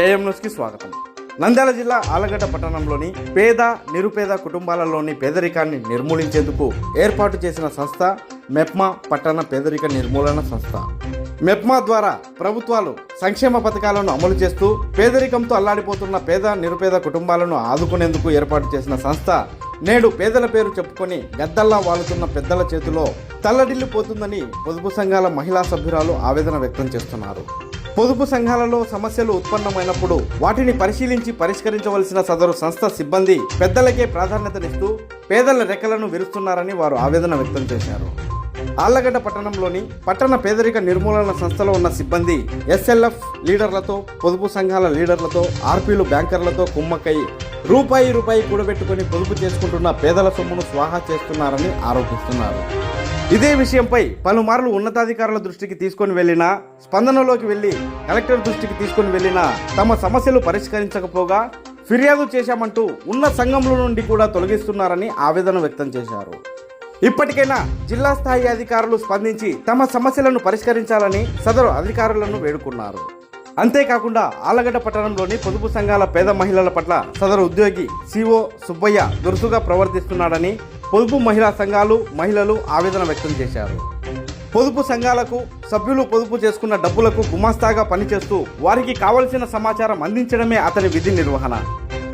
AM న్యూస్కి స్వాగతం. నంద్యాల జిల్లా ఆలగడ్డ పట్టణంలోని పేద నిరుపేద కుటుంబాలలోని పేదరికాన్ని నిర్మూలించేందుకు ఏర్పాటు చేసిన సంస్థ మెప్మా పట్టణ పేదరిక నిర్మూలన సంస్థ. మెప్మా ద్వారా ప్రభుత్వాలు సంక్షేమ పథకాలను అమలు చేస్తూ పేదరికంతో అల్లాడిపోతున్న పేద నిరుపేద కుటుంబాలను ఆదుకునేందుకు ఏర్పాటు చేసిన సంస్థ నేడు పేదల పేరు చెప్పుకొని గద్దల్లా వాలుతున్న పెద్దల చేతిలో తల్లడిల్లిపోతుందని పొదుపు సంఘాల మహిళా సభ్యురాలు ఆవేదన వ్యక్తం చేస్తున్నారు. పొదుపు సంఘాలలో సమస్యలు ఉత్పన్నమైనప్పుడు వాటిని పరిశీలించి పరిష్కరించవలసిన సదరు సంస్థ సిబ్బంది పెద్దలకే ప్రాధాన్యతనిస్తూ పేదల రెక్కలను విరుస్తున్నారని వారు ఆవేదన వ్యక్తం చేశారు. ఆళ్ళగడ్డ పట్టణంలోని పట్టణ పేదరిక నిర్మూలన సంస్థలో ఉన్న సిబ్బంది ఎస్ఎల్ఎఫ్ లీడర్లతో పొదుపు సంఘాల లీడర్లతో ఆర్పీలు బ్యాంకర్లతో కుమ్మక్కై రూపాయి రూపాయి కూడబెట్టుకుని పొదుపు చేసుకుంటున్న పేదల సొమ్మును స్వాహా చేస్తున్నారని ఆరోపిస్తున్నారు. ఇదే విషయంపై పలుమార్లు ఉన్నతాధికారుల దృష్టికి తీసుకొని వెళ్ళినా స్పందనలోకి వెళ్ళి కలెక్టర్ దృష్టికి తీసుకొని వెళ్ళినా తమ సమస్యలు పరిష్కరించకపోగా ఫిర్యాదు చేశామంటూ ఉన్న సంఘంలో నుండి కూడా తొలగిస్తున్నారని ఆవేదన వ్యక్తం చేశారు. ఇప్పటికైనా జిల్లా స్థాయి అధికారులు స్పందించి తమ సమస్యలను పరిష్కరించాలని సదరు అధికారులను వేడుకున్నారు. అంతేకాకుండా ఆలగడ్డ పట్టణంలోని పొదుపు సంఘాల పేద మహిళల పట్ల సదరు ఉద్యోగి సిఓ సుబ్బయ్య దురుసుగా ప్రవర్తిస్తున్నాడని పొదుపు మహిళా సంఘాలు మహిళలు ఆవేదన వ్యక్తం చేశారు. పొదుపు సంఘాలకు సభ్యులు పొదుపు చేసుకున్న డబ్బులకు గుమాస్తాగా పనిచేస్తూ వారికి కావలసిన సమాచారం అందించడమే అతని విధి నిర్వహణ.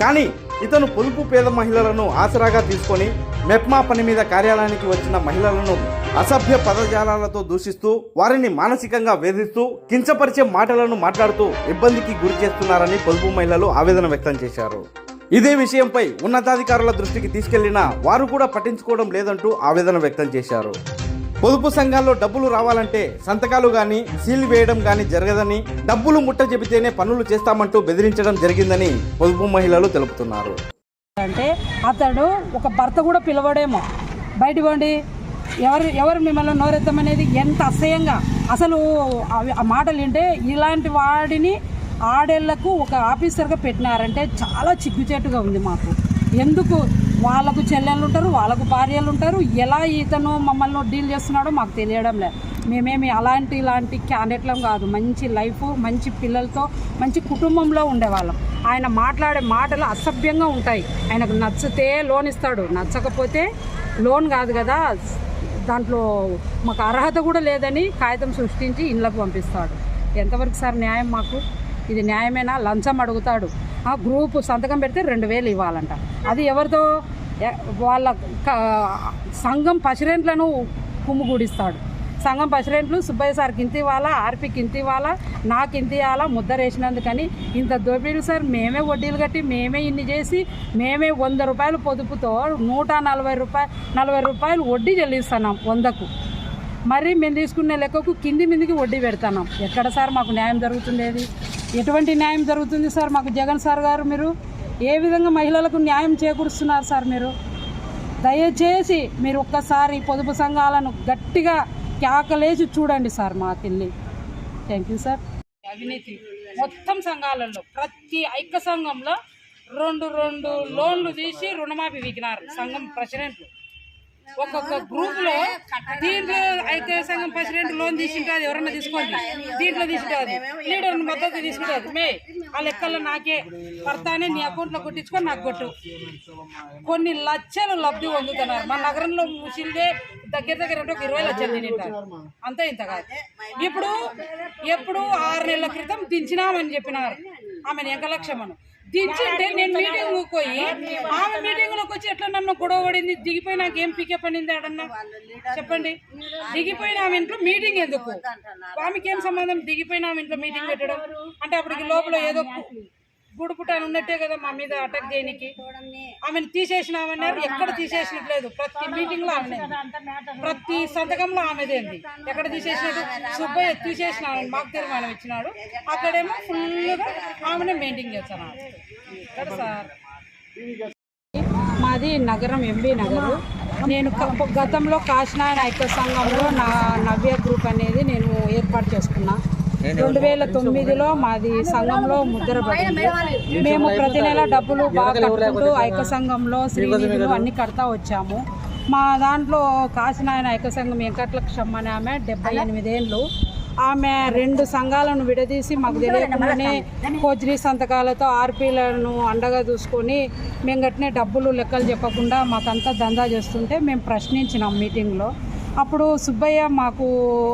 కానీ ఇతను పొదుపు పేద మహిళలను ఆసరాగా తీసుకొని మెప్మా పని మీద కార్యాలయానికి వచ్చిన మహిళలను అసభ్య పదజాలాలతో దూషిస్తూ వారిని మానసికంగా వేధిస్తూ కించపరిచే మాటలను మాట్లాడుతూ ఇబ్బందికి గురి చేస్తున్నారని పొదుపు మహిళలు ఆవేదన వ్యక్తం చేశారు. ఇదే విషయంపై ఉన్నతాధికారుల దృష్టికి తీసుకెళ్ళినా వారు కూడా పట్టించుకోవడం లేదంటూ ఆవేదన వ్యక్తం చేశారు. పొదుపు సంఘాల్లో డబ్బులు రావాలంటే సంతకాలు కానీ సీల్ వేయడం కానీ జరగదని డబ్బులు ముట్ట చెబితేనే పనులు చేస్తామంటూ బెదిరించడం జరిగిందని పొదుపు మహిళలు తెలుపుతున్నారు. అంటే అతడు ఒక భర్త కూడా పిలవడేమో. బయట పోండి ఎవరు ఎవరు మిమ్మల్ని నోరెత్తమనేది ఎంత అసహ్యంగా. అసలు ఆ మాటలు వింటే ఇలాంటి వాడిని ఆడేళ్ళకు ఒక ఆఫీసర్గా పెట్టినారంటే చాలా చిగ్గుచేటుగా ఉంది మాకు. ఎందుకు? వాళ్ళకు చెల్లెళ్ళు ఉంటారు వాళ్ళకు భార్యలు ఉంటారు. ఎలా ఇతను మమ్మల్ని డీల్ చేస్తున్నాడో మాకు తెలియడం లేదు. మేమేమి అలాంటి ఇలాంటి క్యాండిడేట్లం కాదు. మంచి లైఫ్ మంచి పిల్లలతో మంచి కుటుంబంలో ఉండేవాళ్ళం. ఆయన మాట్లాడే మాటలు అసభ్యంగా ఉంటాయి. ఆయనకు నచ్చితే లోన్ ఇస్తాడు. నచ్చకపోతే లోన్ కాదు కదా. దాంట్లో మాకు అర్హత కూడా లేదని కాగితం సృష్టించి ఇళ్ళకు పంపిస్తాడు. ఎంతవరకు సార్ న్యాయం మాకు? ఇది న్యాయమేనా? లంచం అడుగుతాడు. ఆ గ్రూప్ సంతకం పెడితే రెండు వేలు ఇవ్వాలంట. అది ఎవరితో? వాళ్ళ సంఘం పసిరెంట్లను కుమ్ముగూడిస్తాడు. సంఘం పసిరెంట్లు సుబ్బయ్య సార్కి ఇంత ఇవ్వాలా? ఆర్పీకి ఇంత ఇవ్వాలా? నాకు ఇంత ఇవ్వాలా ముద్దరేసినందుకని ఇంత దోపిడీలు సార్ మేమే వడ్డీలు కట్టి మేమే ఇన్ని చేసి మేమే వంద రూపాయలు పొదుపుతో నూట నలభై రూపాయలు నలభై రూపాయలు వడ్డీ చెల్లిస్తున్నాం వందకు. మరి మేము తీసుకునే లెక్కకు కింది మిందికి వడ్డీ పెడుతున్నాం. ఎక్కడ సార్ మాకు న్యాయం జరుగుతుండేది? ఎటువంటి న్యాయం జరుగుతుంది సార్? మాకు జగన్ సార్ గారు మీరు ఏ విధంగా మహిళలకు న్యాయం చేకూరుస్తున్నారు సార్ మీరు? దయచేసి మీరు ఒక్కసారి పొదుపు సంఘాలను గట్టిగా కేకలేసి చూడండి సార్ మాకెళ్ళి థ్యాంక్ యూ సార్. అవినీతి మొత్తం సంఘాలలో ప్రతి ఐక్య సంఘంలో రెండు రెండు లోన్లు తీసి రుణమాఫీ విగినారు సంఘం ప్రెసిడెంట్లు. ఒక్కొక్క గ్రూప్లో దీంట్లో అయితే సంఘం ప్రెసిడెంట్ లోన్ తీసుకుంటారు ఎవరన్నా తీసుకోండి. దీంట్లో తీసుకుంటారు. లీడర్ మద్దతు తీసుకుంటారు. మే ఆ లెక్కల్లో నాకే పడతానే నీ అకౌంట్లో కొట్టించుకొని నాకు కొట్టు. కొన్ని లక్షలు లబ్ధి పొందుతున్నారు. మన నగరంలో ముసిల్దే దగ్గర దగ్గర ఒక ఇరవై లక్షలు తింటారు అంతే ఇంత కాదు. ఇప్పుడు ఎప్పుడు ఆరు నెలల క్రితం దించినామని చెప్పినారు. ఆమెను ఎంకలక్షమను. దించుంటే నేను మీటింగ్ పోయి ఆమె మీటింగ్లోకి వచ్చి ఎట్లా నన్ను గొడవ పడింది? దిగిపోయి నాకు ఏం పికే పడింది ఆడన్నా? చెప్పండి. దిగిపోయిన ఆమె ఇంట్లో మీటింగ్ ఎందుకు? ఆమెకి ఏం సంబంధం? దిగిపోయిన ఆమె ఇంట్లో మీటింగ్ పెట్టడం? అంటే అప్పటికి లోపల ఏదో గుడుపుటాను ఉన్నట్టే కదా మా మీద అటాక్ చేయనికి. ఆమెను తీసేసినామన్నారు ఎక్కడ తీసేసినట్లేదు ప్రతి మీటింగ్లో ఆమె ప్రతి సంతకంలో ఆమెదేంది ఎక్కడ తీసేసినట్టు? సుబ్బయ్య తీసేసిన మాకు తీర్మానం ఇచ్చినాడు. అక్కడేమో ఫుల్గా ఆమెనే మెయింటైన్ ఇక్కడ సార్? మాది నగరం ఎంబీ నగరు. నేను గతంలో కాశీనారాయణ ఐక్య సంఘంలో నా నవ్య గ్రూప్ అనేది నేను ఏర్పాటు చేసుకున్నా. రెండు వేల తొమ్మిదిలో మాది సంఘంలో ముద్ర పడింది. మేము ప్రతి నెల డబ్బులు బాగా కట్టుకుంటూ ఐక్య సంఘంలో శ్రీనిధులు అన్ని కడతా వచ్చాము. మా దాంట్లో కాశీనారాయణ ఐక్య సంఘం వెంకటలక్ష్మ అనే ఆమె డెబ్బై ఎనిమిదేళ్ళు. ఆమె రెండు సంఘాలను విడదీసి మాకు తెలియకుండానే కోజ్రీ సంతకాలతో ఆర్పీలను అండగా చూసుకొని మేము గట్టినే డబ్బులు లెక్కలు చెప్పకుండా మాకంతా దందా చేస్తుంటే మేము ప్రశ్నించినాం మీటింగ్లో. అప్పుడు సుబ్బయ్య మాకు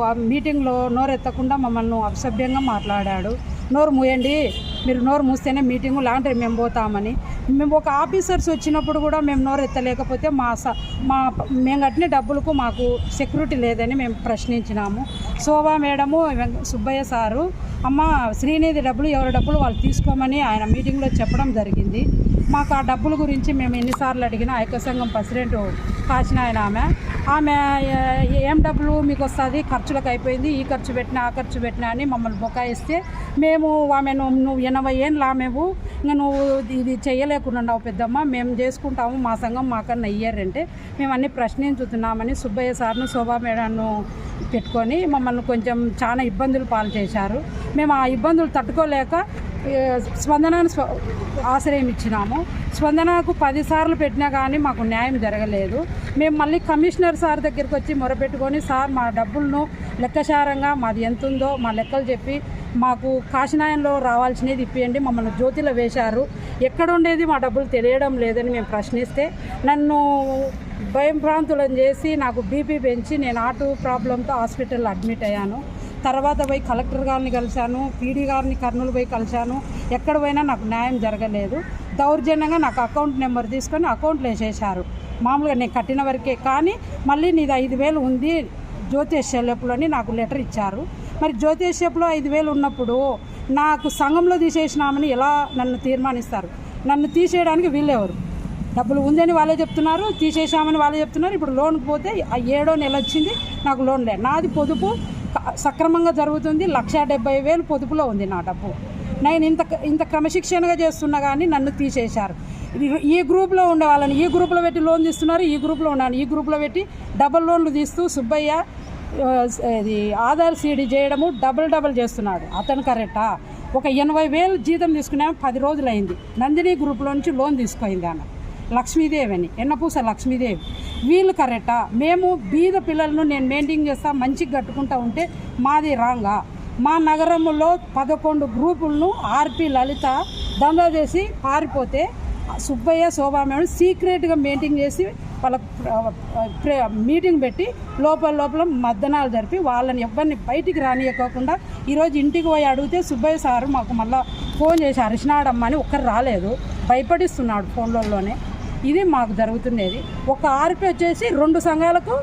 ఆ మీటింగ్లో నోరెత్తకుండా మమ్మల్ని అసభ్యంగా మాట్లాడాడు. నోరు మూయండి మీరు నోరు మూస్తేనే మీటింగు లాంటి మేము పోతామని. మేము ఒక ఆఫీసర్స్ వచ్చినప్పుడు కూడా మేము నోరు ఎత్తలేకపోతే మా స మా మేము కట్టిన డబ్బులకు మాకు సెక్యూరిటీ లేదని మేము ప్రశ్నించినాము. శోభా మేడము వెంక- సుబ్బయ్య సారు అమ్మ శ్రీనిధి డబ్బులు ఎవరి డబ్బులు వాళ్ళు తీసుకోమని ఆయన మీటింగ్లో చెప్పడం జరిగింది. మాకు ఆ డబ్బుల గురించి మేము ఎన్నిసార్లు అడిగినా ఐక్య సంఘం ప్రెసిడెంట్ కాసిన ఆయన ఆమె. ఆమె ఏం డబ్బులు మీకు వస్తుంది ఖర్చులకు అయిపోయింది ఈ ఖర్చు పెట్టినా ఆ ఖర్చు పెట్టినా అని మమ్మల్ని బొకాయిస్తే మేము ఆమె నువ్వు నువ్వు ఎనభై ఏళ్ళు ఆమెవు. ఇంకా నువ్వు ఇది చేయలేకున్నావు పెద్దమ్మ మేము చేసుకుంటాము మా సంఘం మాకన్నా ఇయ్యారంటే మేము అన్ని ప్రశ్నించుతున్నామని సుబ్బయ్య సార్ను శోభా మేడంను పెట్టుకొని మమ్మల్ని కొంచెం చాలా ఇబ్బందులు పాలు చేశారు. మేము ఆ ఇబ్బందులు తట్టుకోలేక స్పందనను ఆశ్రయం ఇచ్చినాము. స్పందనకు పదిసార్లు పెట్టినా కానీ మాకు న్యాయం జరగలేదు. మేము మళ్ళీ కమిషనర్ సార్ దగ్గరికి వచ్చి మొరపెట్టుకొని సార్ మా డబ్బులను లెక్కసారంగా మాది ఎంత ఉందో మా లెక్కలు చెప్పి మాకు కాశీనాయంలో రావాల్సినది ఇప్పియండి. మమ్మల్ని జ్యోతిలో వేశారు. ఎక్కడ ఉండేది మా డబ్బులు తెలియడం లేదని మేము ప్రశ్నిస్తే నన్ను భయం ప్రాంతులను చేసి నాకు బీపీ పెంచి నేను ఆటో ప్రాబ్లంతో హాస్పిటల్లో అడ్మిట్ అయ్యాను. తర్వాత పోయి కలెక్టర్ గారిని కలిశాను పీడీ గారిని కర్నూలు పోయి కలిశాను. ఎక్కడ పోయినా నాకు న్యాయం జరగలేదు. దౌర్జన్యంగా నాకు అకౌంట్ నెంబర్ తీసుకొని అకౌంట్లో వేసేశారు. మామూలుగా నేను కట్టిన వరకే కానీ మళ్ళీ నీది ఐదు వేలు ఉంది జ్యోతిష్ షెల్లులోని నాకు లెటర్ ఇచ్చారు. మరి జ్యోతిష్ షెప్లో ఐదు వేలు ఉన్నప్పుడు నాకు సంఘంలో తీసేసినామని ఎలా నన్ను తీర్మానిస్తారు? నన్ను తీసేయడానికి వీళ్ళెవరు డబ్బులు ఉందని వాళ్ళే చెప్తున్నారు తీసేసామని వాళ్ళే చెప్తున్నారు. ఇప్పుడు లోన్కి పోతే ఆ ఏడో నెల వచ్చింది నాకు లోన్ లేదు. నాది పొదుపు సక్రమంగా జరుగుతుంది. లక్ష డెబ్బై వేలు పొదుపులో ఉంది నా డబ్బు. నేను ఇంత ఇంత క్రమశిక్షణగా చేస్తున్నా కానీ నన్ను తీసేశారు. ఈ- గ్రూప్లో ఉండే వాళ్ళని ఈ గ్రూప్లో పెట్టి లోన్ తీస్తున్నారు ఈ గ్రూప్లో ఉన్నాను. ఈ గ్రూప్లో పెట్టి డబల్ లోన్లు తీస్తూ సుబ్బయ్య ఇది ఆధార్ సీడీ చేయడము డబుల్ డబుల్ చేస్తున్నాడు. అతను కరెక్టా? ఒక ఎనభై వేలు జీతం తీసుకున్నాము పది రోజులు అయింది నందిని గ్రూప్లో నుంచి లోన్ తీసుకుంది ఆమె. లక్ష్మీదేవి అని ఎన్నపూస లక్ష్మీదేవి. వీళ్ళు కరెక్టా? మేము బీద పిల్లలను నేను మెయింటైన్ చేస్తా మంచిగా కట్టుకుంటా ఉంటే మాది రాంగా. మా నగరంలో పదకొండు గ్రూపులను ఆర్పి లలిత దందా చేసి పారిపోతే సుబ్బయ్య శోభామేడం సీక్రెట్గా మెయింటైన్ చేసి వాళ్ళ మీటింగ్ పెట్టి లోపల లోపల మద్దనాలు జరిపి వాళ్ళని ఎవరిని బయటికి రానియకోకుండా ఈరోజు ఇంటికి పోయి అడిగితే సుబ్బయ్య సారు మాకు మళ్ళీ ఫోన్ చేసి అరిచినాడమ్మా అని ఒక్కరు రాలేదు. భయపడిస్తున్నాడు ఫోన్లలోనే. ఇది మాకు జరుగుతున్నది. ఒక ఆర్పి వచ్చేసి రెండు సంఘాలకు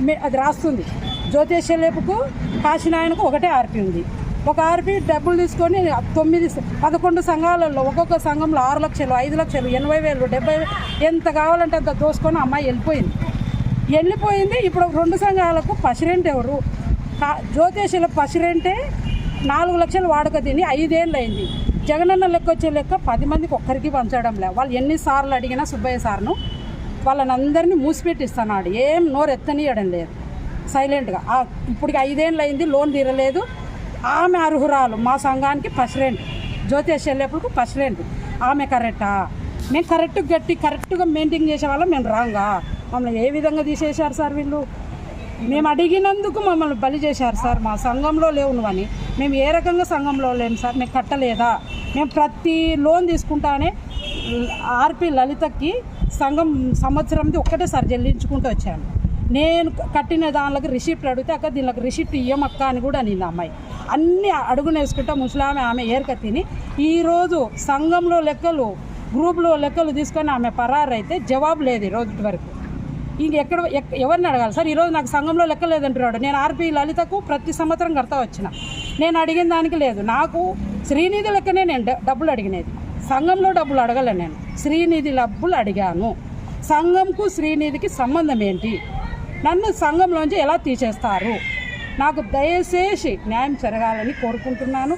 మే- అది రాస్తుంది. జ్యోతిషలేపుకు కాశీనాయనకు ఒకటే ఆర్పి ఉంది. ఒక ఆర్పి డబ్బులు తీసుకొని తొమ్మిది పదకొండు సంఘాలలో ఒక్కొక్క సంఘంలో ఆరు లక్షలు ఐదు లక్షలు ఎనభై వేలు డెబ్బై వేలు ఎంత కావాలంటే అంత దోసుకొని అమ్మాయి వెళ్ళిపోయింది. వెళ్ళిపోయింది ఇప్పుడు రెండు సంఘాలకు పసిరెంట్ ఎవరు? కా జ్యోతిషుల పసిరెంటే నాలుగు లక్షలు వాడుక తిని ఐదేళ్ళు అయింది. జగనన్న లెక్క వచ్చే లెక్క పది మందికి ఒక్కరికి పంచడం లే. వాళ్ళు ఎన్నిసార్లు అడిగినా సుబ్బయ్య సార్ను వాళ్ళని అందరినీ మూసిపెట్టిస్తున్నాడు. ఏం నోరు ఎత్తనీయడం లేదు. సైలెంట్గా. ఇప్పుడు ఇప్పటికి ఐదేళ్ళు అయింది లోన్ తీరలేదు. ఆమె అర్హురాలు. మా సంఘానికి ప్రెసిడెంట్ జ్యోతిష్ వెళ్ళేప్పుడు ప్రెసిడెంట్ ఆమె కరెక్టా మేము కరెక్ట్ గట్టి కరెక్ట్గా మెయింటైన్ చేసేవాళ్ళం మేము రాంగా మమ్మల్ని ఏ విధంగా తీసేశారు సార్ వీళ్ళు? మేము అడిగినందుకు మమ్మల్ని బలి చేశారు సార్. మా సంఘంలో లేవు నువ్వని. మేము ఏ రకంగా సంఘంలో లేము సార్ మేము కట్టలేదా? మేము ప్రతి లోన్ తీసుకుంటానే ఆర్పి లలితకి సంఘం సంవత్సరంది ఒక్కటేసారి చెల్లించుకుంటూ వచ్చాను నేను కట్టిన దానిలోకి రిసిప్ట్ అడిగితే అక్క దీనిలోకి రిసిప్ట్ ఇయ్యమక్క అని కూడా నేను అమ్మాయి. అన్నీ అడుగునేసుకుంటా ముసలామె ఆమె ఏరక తిని ఈరోజు సంఘంలో లెక్కలు గ్రూప్లో లెక్కలు తీసుకొని ఆమె పరారైతే జవాబు లేదు ఈరోజు రోజు వరకు. ఇంక ఎక్కడ ఎక్- ఎవరిని అడగాలి? సార్ ఈరోజు నాకు సంఘంలో లెక్క లేదంటున్నాడు. నేను ఆర్పి లలితకు ప్రతి సంవత్సరం కడతా వచ్చిన. నేను అడిగిన దానికి లేదు. నాకు శ్రీనిధి లెక్కనే నేను డబ్బులు అడిగినది. సంఘంలో డబ్బులు అడగలే నేను. శ్రీనిధి డబ్బులు అడిగాను. సంఘంకు శ్రీనిధికి సంబంధం ఏంటి? నన్ను సంఘంలోంచి ఎలా తీసేస్తారు? నాకు దయచేసి న్యాయం జరగాలని కోరుకుంటున్నాను.